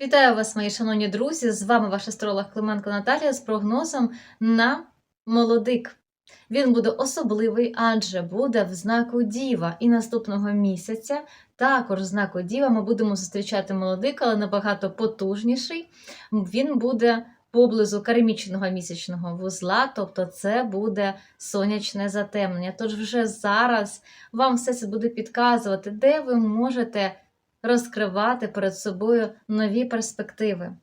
Вітаю вас, мої шановні друзі! З вами ваш астролог Клименко Наталія з прогнозом на молодик. Він буде особливий, адже буде в знаку Діва. І наступного місяця також в знаку Діва ми будемо зустрічати молодик, але набагато потужніший. Він буде поблизу кармічного місячного вузла, тобто це буде сонячне затемнення. Тож вже зараз вам все це буде підказувати, де ви можете розкривати перед собою нові перспективи.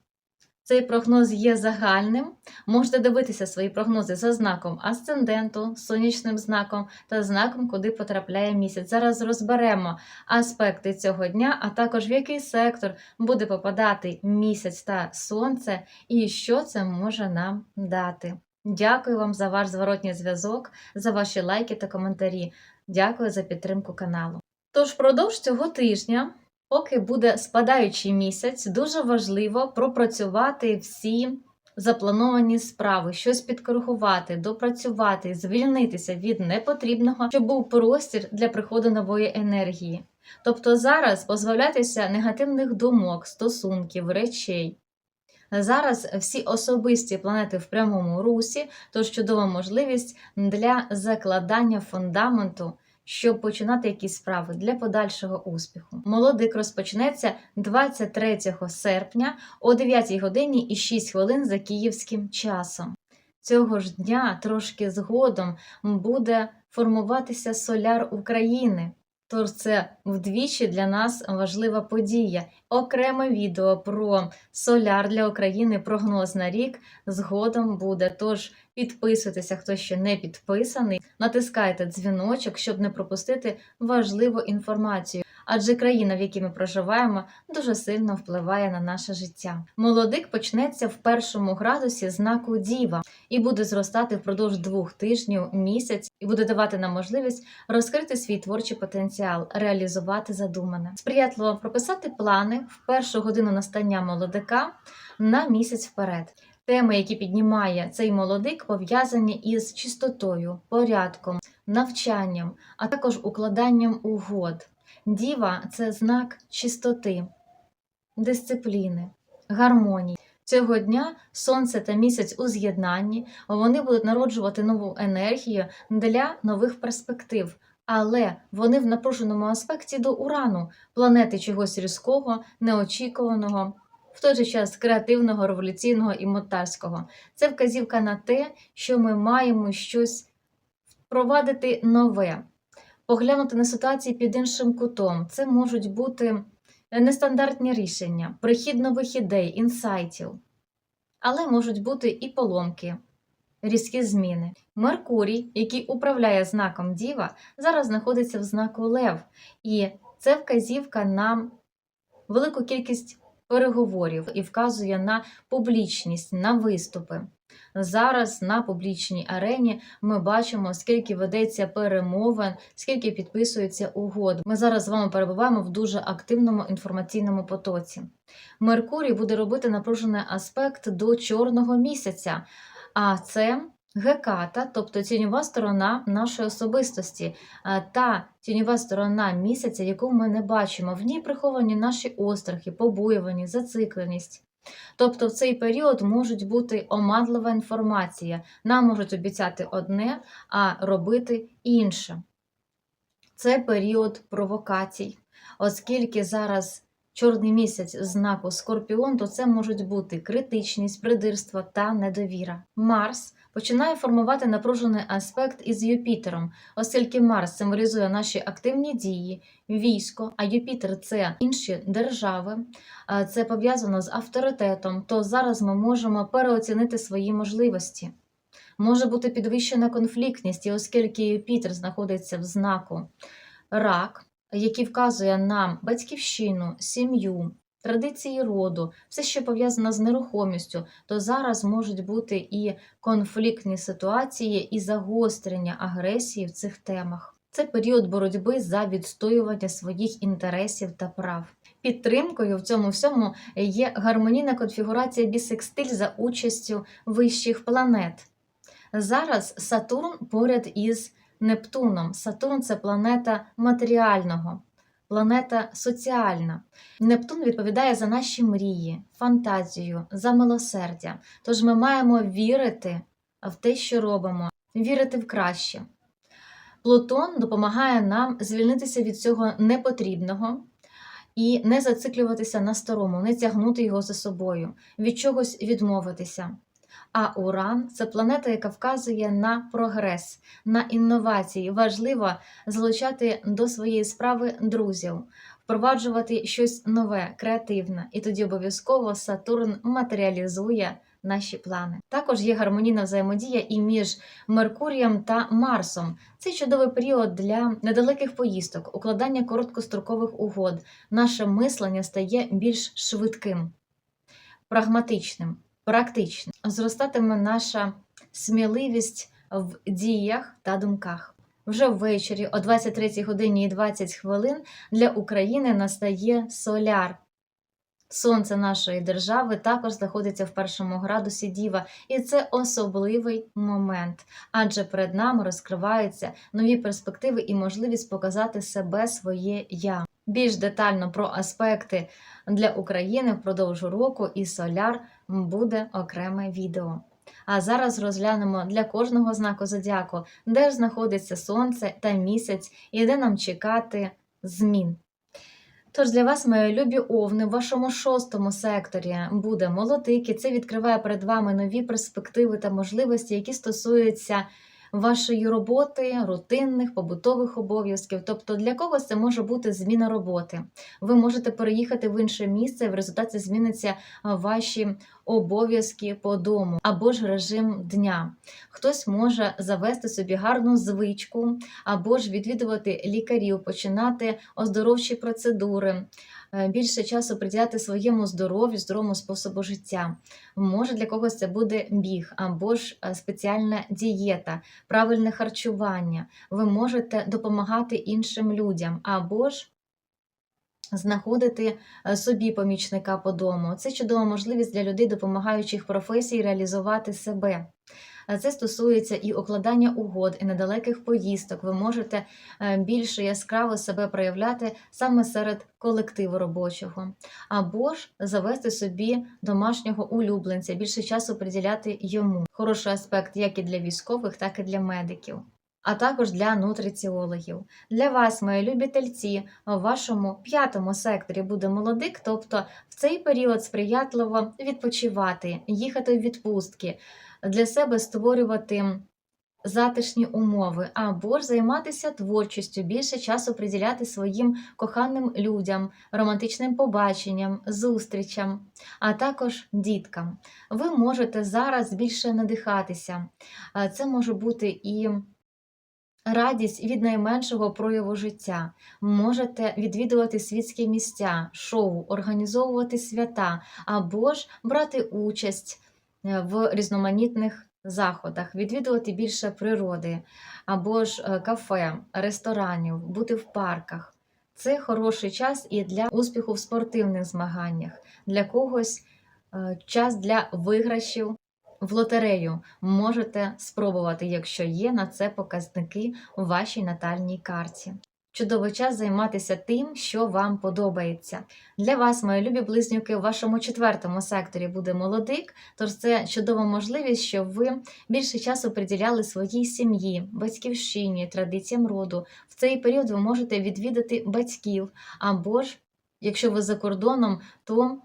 Цей прогноз є загальним. Можете дивитися свої прогнози за знаком асценденту, сонячним знаком та знаком, куди потрапляє місяць. Зараз розберемо аспекти цього дня, а також в який сектор буде попадати місяць та сонце, і що це може нам дати. Дякую вам за ваш зворотній зв'язок, за ваші лайки та коментарі. Дякую за підтримку каналу. Тож впродовж цього тижня Поки буде спадаючий місяць, дуже важливо пропрацювати всі заплановані справи, щось підкоригувати, допрацювати, звільнитися від непотрібного, щоб був простір для приходу нової енергії. Тобто зараз позбавлятися негативних думок, стосунків, речей. Зараз всі особисті планети в прямому русі, тож чудова можливість для закладання фундаменту щоб починати якісь справи для подальшого успіху. Молодик розпочнеться 23 серпня о 9 годині і 6 хвилин за київським часом. Цього ж дня трошки згодом буде формуватися соляр України. Тож це вдвічі для нас важлива подія. Окреме відео про соляр для України, прогноз на рік згодом буде. Тож підписуйтеся, хто ще не підписаний, натискайте дзвіночок, щоб не пропустити важливу інформацію. Адже країна, в якій ми проживаємо, дуже сильно впливає на наше життя. Молодик почнеться в першому градусі знаку Діва і буде зростати впродовж двох тижнів місяць, і буде давати нам можливість розкрити свій творчий потенціал, реалізувати задумане, сприятливо прописати плани в першу годину настання молодика на місяць вперед. Теми, які піднімає цей молодик, пов'язані із чистотою, порядком, навчанням, а також укладанням угод. Діва це знак чистоти, дисципліни, гармонії. Цього дня сонце та місяць у з'єднанні вони будуть народжувати нову енергію для нових перспектив, але вони в напруженому аспекті до урану, планети чогось різкого, неочікуваного. В той же час креативного, революційного і мотарського. Це вказівка на те, що ми маємо щось впровадити нове, поглянути на ситуації під іншим кутом. Це можуть бути нестандартні рішення, прихід нових ідей, інсайтів, але можуть бути і поломки, різкі зміни. Меркурій, який управляє знаком Діва, зараз знаходиться в знаку Лев, і це вказівка на велику кількість переговорів і вказує на публічність, на виступи. Зараз на публічній арені ми бачимо, скільки ведеться перемовин, скільки підписується угод. Ми зараз з вами перебуваємо в дуже активному інформаційному потоці. Меркурій буде робити напружений аспект до чорного місяця, а це геката, тобто тіньова сторона нашої особистості, та тіньова сторона місяця, яку ми не бачимо. В ній приховані наші острахи, побоювані, зацикленість. Тобто в цей період можуть бути омадлива інформація, нам можуть обіцяти одне, а робити інше. Це період провокацій, оскільки зараз чорний місяць знаку Скорпіон, то це можуть бути критичність, придирство та недовіра. Марс починає формувати напружений аспект із Юпітером, оскільки Марс символізує наші активні дії, військо, а Юпітер це інші держави, це пов'язано з авторитетом, то зараз ми можемо переоцінити свої можливості. Може бути підвищена конфліктність, і оскільки Юпітер знаходиться в знаку рак, який вказує нам батьківщину, сім'ю, традиції роду, все, що пов'язано з нерухомістю, то зараз можуть бути і конфліктні ситуації, і загострення агресії в цих темах. Це період боротьби за відстоювання своїх інтересів та прав. Підтримкою в цьому всьому є гармонійна конфігурація бісекстиль за участю вищих планет. Зараз Сатурн поряд із Нептуном. Сатурн це планета матеріального, планета соціальна. Нептун відповідає за наші мрії, фантазію, за милосердя. Тож ми маємо вірити в те, що робимо, вірити в краще. Плутон допомагає нам звільнитися від цього непотрібного і не зациклюватися на старому, не тягнути його за собою, від чогось відмовитися. А Уран це планета, яка вказує на прогрес, на інновації. Важливо залучати до своєї справи друзів, впроваджувати щось нове, креативне, і тоді обов'язково Сатурн матеріалізує наші плани. Також є гармонійна взаємодія і між Меркурієм та Марсом. Це чудовий період для недалеких поїздок, укладання короткострокових угод. Наше мислення стає більш швидким, прагматичним, практичним. Зростатиме наша сміливість в діях та думках. Вже ввечері о 23 годині і 20 хвилин для України настає соляр. Сонце нашої держави також знаходиться в першому градусі Діва, і це особливий момент, адже перед нами розкриваються нові перспективи і можливість показати себе своє я. Більш детально про аспекти для України впродовж року і соляр буде окреме відео. А зараз розглянемо для кожного знаку зодіаку, де ж знаходиться сонце та місяць, і де нам чекати змін. Тож для вас, мої любі овни, в вашому шостому секторі буде молотик, і це відкриває перед вами нові перспективи та можливості, які стосуються вашої роботи, рутинних, побутових обов'язків. Тобто для когось це може бути зміна роботи. Ви можете переїхати в інше місце, в результаті зміниться ваші обов'язки по дому або ж режим дня. Хтось може завести собі гарну звичку, або ж відвідувати лікарів, починати оздоровчі процедури, е, більше часу приділяти своєму здоров'ю, здоровому способу життя. Може для когось це буде біг, або ж е, спеціальна дієта, правильне харчування. Ви можете допомагати іншим людям, або ж знаходити е, собі помічника по дому. Це чудова можливість для людей, допомагаючих професій, реалізувати себе. Е, Це стосується і укладання угод, і недалеких поїздок. Ви можете е, більше яскраво себе проявляти саме серед колективу робочого, або ж завести собі домашнього улюбленця, більше часу приділяти йому. Хороший аспект як і для військових, так і для медиків. А також для нутриціологів. Для вас, мої любі тельці, в вашому п'ятому секторі буде молодик, тобто в цей період сприятливо відпочивати, їхати в відпустки, для себе створювати затишні умови, або ж займатися творчістю, більше часу приділяти своїм коханим людям, романтичним побаченням, зустрічам, а також діткам. Ви можете зараз більше надихатися. Це може бути і. Радість від найменшого прояву життя. Можете відвідувати світські місця, шоу, організовувати свята або ж брати участь в різноманітних заходах, відвідувати більше природи, або ж е, кафе, ресторанів, бути в парках. Це хороший час і для успіху в спортивних змаганнях, для когось е, час для виграшів в лотерею можете спробувати, якщо є на це показники у вашій натальній карті. Чудовий час займатися тим, що вам подобається. Для вас, мої любі близнюки, у вашому четвертому секторі буде молодик, тож це чудова можливість, щоб ви більше часу приділяли своїй сім'ї, батьківщині, традиціям роду. В цей період ви можете відвідати батьків, або ж, якщо ви за кордоном, то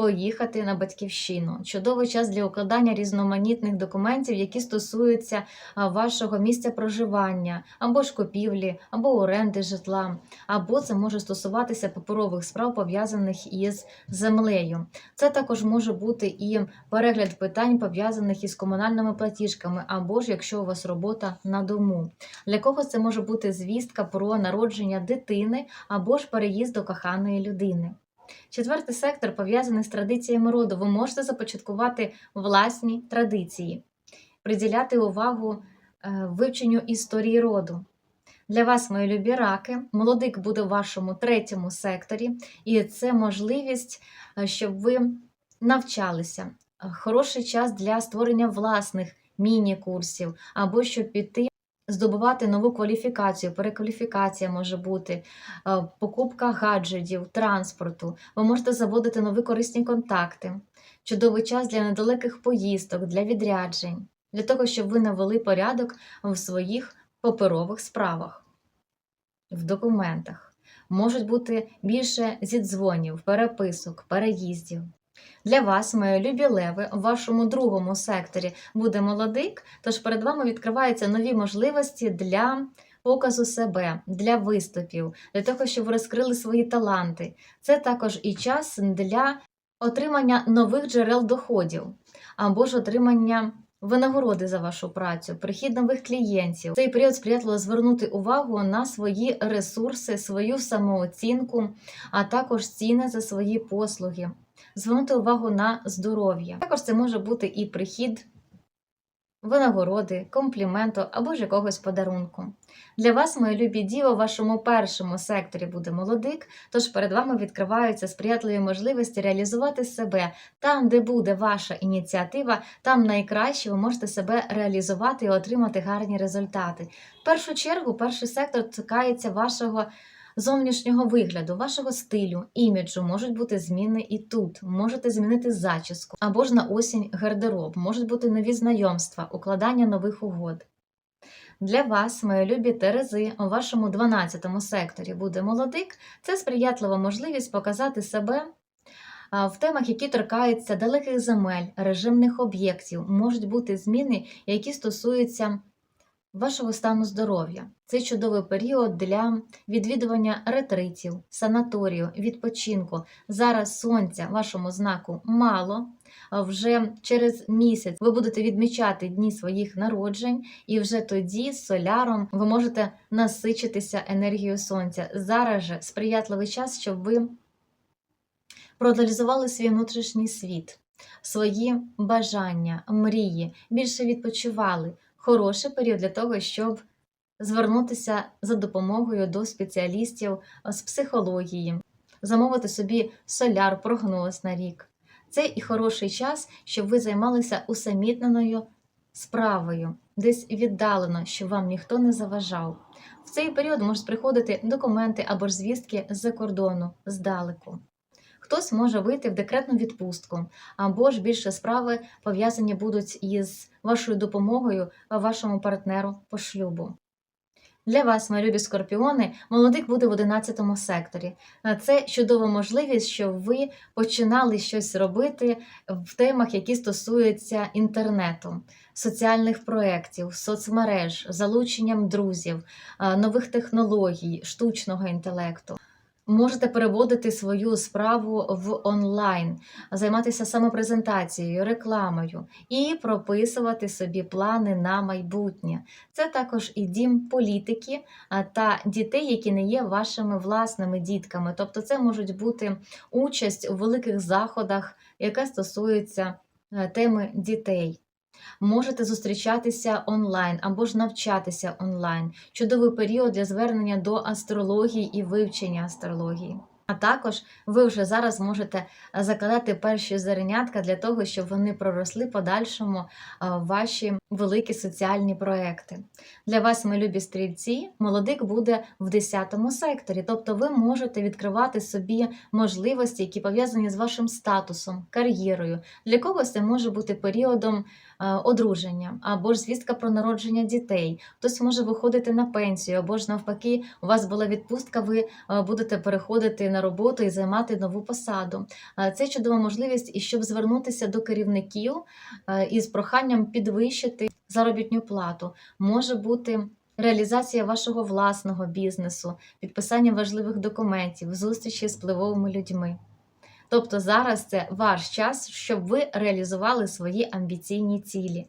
поїхати на батьківщину. Чудовий час для укладання різноманітних документів, які стосуються вашого місця проживання, або ж купівлі, або оренди житла, або це може стосуватися паперових справ, пов'язаних із землею. Це також може бути і перегляд питань, пов'язаних із комунальними платіжками, або ж якщо у вас робота на дому. Для когось це може бути звістка про народження дитини або ж переїзд до коханої людини. Четвертий сектор пов'язаний з традиціями роду. Ви можете започаткувати власні традиції, приділяти увагу е, вивченню історії роду. Для вас, мої любі раки, молодик буде в вашому третьому секторі, і це можливість, е, щоб ви навчалися. Хороший час для створення власних міні-курсів, або щоб піти здобувати нову кваліфікацію, перекваліфікація може бути, е, покупка гаджетів, транспорту. Ви можете заводити нові корисні контакти. Чудовий час для недалеких поїздок, для відряджень, для того, щоб ви навели порядок в своїх паперових справах, в документах. Можуть бути більше зідзвонів, переписок, переїздів. Для вас, мої любі леви, в вашому другому секторі буде молодик, тож перед вами відкриваються нові можливості для показу себе, для виступів, для того, щоб ви розкрили свої таланти. Це також і час для отримання нових джерел доходів або ж отримання винагороди за вашу працю, прихід нових клієнтів. Цей період сприятливо звернути увагу на свої ресурси, свою самооцінку, а також ціни за свої послуги. Звернути увагу на здоров'я. Також це може бути і прихід винагороди, компліменту або ж якогось подарунку. Для вас, мої любі діви, у вашому першому секторі буде молодик, тож перед вами відкриваються сприятливі можливості реалізувати себе там, де буде ваша ініціатива, там найкраще ви можете себе реалізувати і отримати гарні результати. В першу чергу, перший сектор торкається вашого зовнішнього вигляду, вашого стилю, іміджу можуть бути зміни і тут. Можете змінити зачіску або ж на осінь гардероб, можуть бути нові знайомства, укладання нових угод. Для вас, мої любі Терези, у вашому 12 секторі буде молодик. Це сприятлива можливість показати себе в темах, які торкаються далеких земель, режимних об'єктів. Можуть бути зміни, які стосуються вашого стану здоров'я. Це чудовий період для відвідування ретритів, санаторію, відпочинку. Зараз сонця вашому знаку мало. Вже через місяць ви будете відмічати дні своїх народжень, і вже тоді з соляром ви можете насичитися енергією сонця. Зараз же сприятливий час, щоб ви проаналізували свій внутрішній світ, свої бажання, мрії, більше відпочивали. Хороший період для того, щоб звернутися за допомогою до спеціалістів з психології, замовити собі соляр, прогноз на рік. Це і хороший час, щоб ви займалися усамітненою справою, десь віддалено, щоб вам ніхто не заважав. В цей період можуть приходити документи або ж звістки з-за кордону, здалеку. Хтось може вийти в декретну відпустку, або ж більше справи пов'язані будуть із вашою допомогою вашому партнеру по шлюбу. Для вас, мої любі скорпіони, молодик буде в 11 секторі. Це чудова можливість, щоб ви починали щось робити в темах, які стосуються інтернету, соціальних проєктів, соцмереж, залученням друзів, нових технологій, штучного інтелекту. Можете переводити свою справу в онлайн, займатися самопрезентацією, рекламою і прописувати собі плани на майбутнє. Це також і дім політики та дітей, які не є вашими власними дітками. Тобто, це можуть бути участь у великих заходах, яка стосується е, теми дітей. Можете зустрічатися онлайн або ж навчатися онлайн. Чудовий період для звернення до астрології і вивчення астрології. А також ви вже зараз можете закладати перші зернятка для того, щоб вони проросли подальшому ваші великі соціальні проекти. Для вас, ми любі стрільці, молодик буде в 10 секторі, тобто ви можете відкривати собі можливості, які пов'язані з вашим статусом, кар'єрою. Для когось це може бути періодом одруження або ж звістка про народження дітей. Хтось може виходити на пенсію, або ж навпаки, у вас була відпустка, ви будете переходити на роботу і займати нову посаду. Це чудова можливість, і щоб звернутися до керівників із проханням підвищити заробітну плату. Може бути. Реалізація вашого власного бізнесу, підписання важливих документів, зустрічі з впливовими людьми. Тобто зараз це ваш час, щоб ви реалізували свої амбіційні цілі.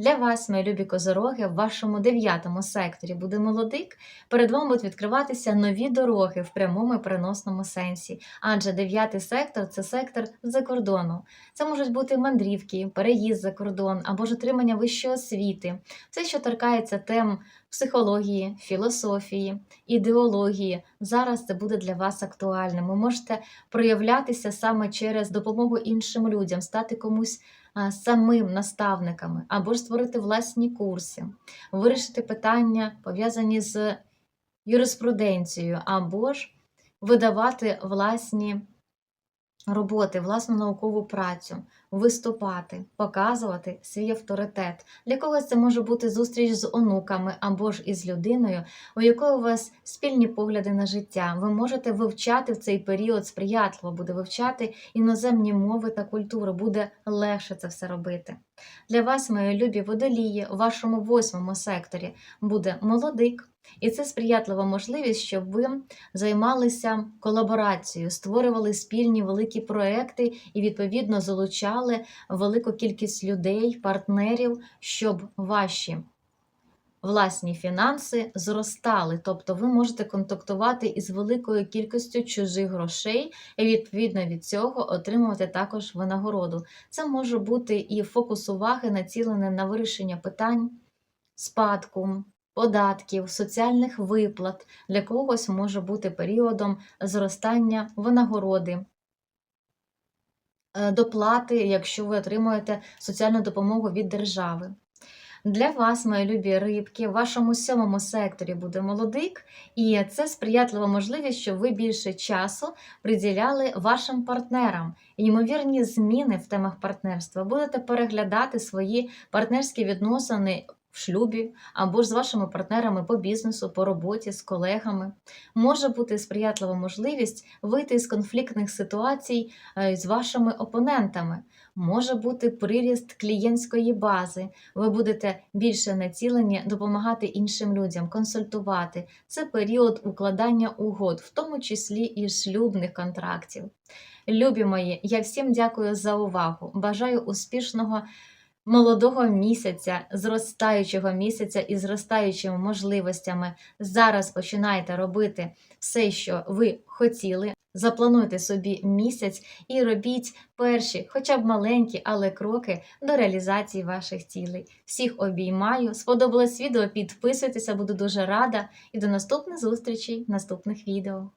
Для вас, мої любі козороги, в вашому дев'ятому секторі буде молодик. Перед вами будуть відкриватися нові дороги в прямому і переносному сенсі. Адже дев'ятий сектор це сектор за кордону. Це можуть бути мандрівки, переїзд за кордон або ж отримання вищої освіти. Все, що торкається тем психології, філософії, ідеології. Зараз це буде для вас актуальним. Ви можете проявлятися саме через допомогу іншим людям, стати комусь самим наставниками, або ж створити власні курси, вирішити питання, пов'язані з юриспруденцією, або ж видавати власні роботи, власну наукову працю, виступати, показувати свій авторитет. Для когось це може бути зустріч з онуками або ж із людиною, у якої у вас спільні погляди на життя. Ви можете вивчати в цей період сприятливо, буде вивчати іноземні мови та культури, буде легше це все робити. Для вас, мої любі водолії, у вашому восьмому секторі буде молодик, і це сприятлива можливість, щоб ви займалися колаборацією, створювали спільні великі проекти і, відповідно, залучали велику кількість людей, партнерів, щоб ваші власні фінанси зростали. Тобто ви можете контактувати із великою кількістю чужих грошей, і відповідно від цього отримувати також винагороду. Це може бути і фокус уваги націлений на вирішення питань спадку. Податків, соціальних виплат для когось може бути періодом зростання винагороди, е, доплати, якщо ви отримуєте соціальну допомогу від держави. Для вас, мої любі рибки, в вашому сьомому секторі буде молодик, і це сприятлива можливість, щоб ви більше часу приділяли вашим партнерам. Ймовірні зміни в темах партнерства будете переглядати свої партнерські відносини в шлюбі або ж з вашими партнерами по бізнесу, по роботі, з колегами. Може бути сприятлива можливість вийти з конфліктних ситуацій е, з вашими опонентами. Може бути приріст клієнтської бази. Ви будете більше націлені допомагати іншим людям, консультувати. Це період укладання угод, в тому числі і шлюбних контрактів. Любі мої, я всім дякую за увагу. Бажаю успішного молодого місяця, зростаючого місяця і зростаючими можливостями. Зараз починайте робити все, що ви хотіли. Заплануйте собі місяць і робіть перші, хоча б маленькі, але кроки до реалізації ваших цілей. Всіх обіймаю. Сподобалось відео? Підписуйтеся, буду дуже рада. І до наступних зустрічей в наступних відео.